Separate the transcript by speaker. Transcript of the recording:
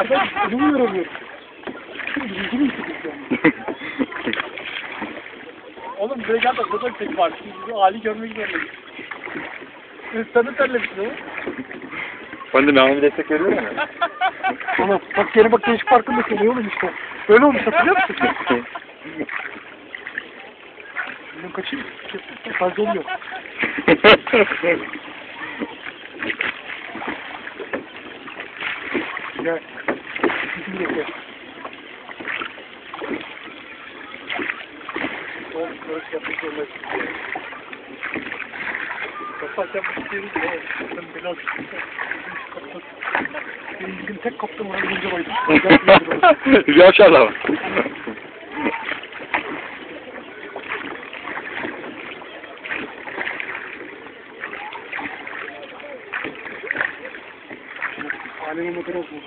Speaker 1: Önümü göremiyorum. Yüzümü yıkıyorum. Oğlum buraya gel bak bir tek var. Şimdi bu hali görmek zorundayız. Islanı terlemişsin oğlum.
Speaker 2: Ben de Nami destek veriyor mu?
Speaker 1: Oğlum bak yeni bak genç parkında söylüyor oğlum işte. Böyle olmuş hatırlıyor musun? Bunun kaçayım? Fazla oluyor. Ya. Bizim de gel. Oğlum böyle yapmak zorundayız. Kapak yapmak istiyoruz ya. Ben biraz... Bugün tek kaptım oraya gidince baydım.
Speaker 2: Güzel ama.
Speaker 1: Alemin motoru olsun.